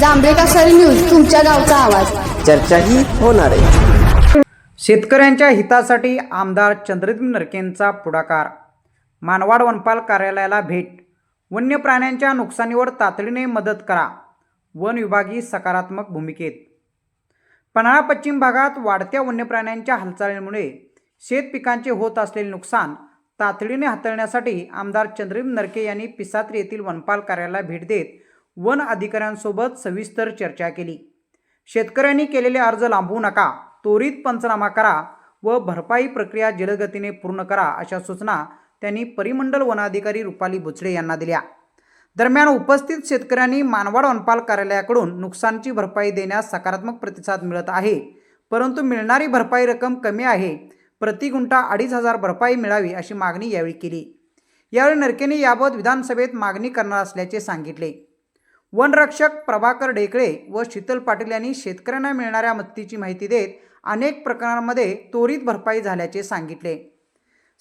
जांभळे कासारी news तुमच्या गावचा आवाज. चर्चाही होणार आहे. शेतकऱ्यांच्या हितासाठी आमदार चंद्रदीप नरकेंचा पुढाकार. मानवाड वनपाल कार्यालयाला भेट. वन्य प्राण्यांच्या नुकसानीवर तातडीने मदत करा. वन विभागी सकारात्मक भूमिकेत. पन्हाळा पश्चिम भागात वाढत्या वन्य प्राण्यांच्या हालचालीमुळे शेत पिकांचे होत असलेले नुकसान तातडीने हाताळण्यासाठी आमदार चंद्रदीप नरके यांनी पिसात्री येथील वनपाल कार्यालयाला भेट देत वन अधिकाऱ्यांसोबत सविस्तर चर्चा केली. शेतकऱ्यांनी केलेले अर्ज लांबवू नका त्वरित पंचनामा करा व भरपाई प्रक्रिया जलदगतीने पूर्ण करा अशा सूचना त्यांनी परिमंडल वनाधिकारी रुपाली बुचडे यांना दिल्या. दरम्यान उपस्थित शेतकऱ्यांनी मानवाड वनपाल कार्यालयाकडून नुकसानची भरपाई देण्यास सकारात्मक प्रतिसाद मिळत आहे. परंतु मिळणारी भरपाई रक्कम कमी आहे. प्रति गुंठा अडीच हजार भरपाई मिळावी अशी मागणी यावेळी केली. यावेळी नरकेने याबाबत विधानसभेत मागणी करणार असल्याचे सांगितले. वनरक्षक प्रभाकर डेकळे व शीतल पाटील यांनी शेतकऱ्यांना मिळणाऱ्या मदतीची माहिती देत अनेक प्रकरणांमध्ये त्वरित भरपाई झाल्याचे सांगितले.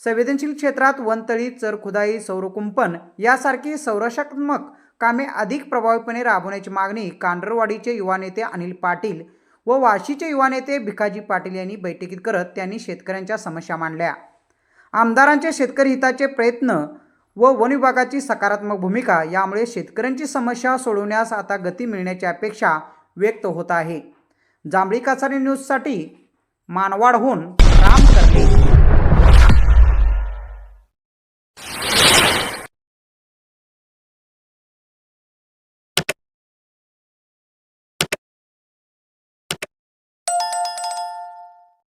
संवेदनशील क्षेत्रात वनतळी चरखुदाई सौरकुंपण यासारखी संरक्षणात्मक कामे अधिक प्रभावीपणे राबवण्याची मागणी कांडरवाडीचे युवा नेते अनिल पाटील व वाशीचे युवा नेते भिकाजी पाटील यांनी बैठकीत करत त्यांनी शेतकऱ्यांच्या समस्या मांडल्या. आमदारांचे शेतकरी हिताचे प्रयत्न व वन विभागाची सकारात्मक भूमिका यामुळे शेतकऱ्यांची समस्या सोडवण्यास आता गती मिळण्याची अपेक्षा व्यक्त होत आहे. जांभळी कासारी न्यूजसाठी मानवाडहून राम करते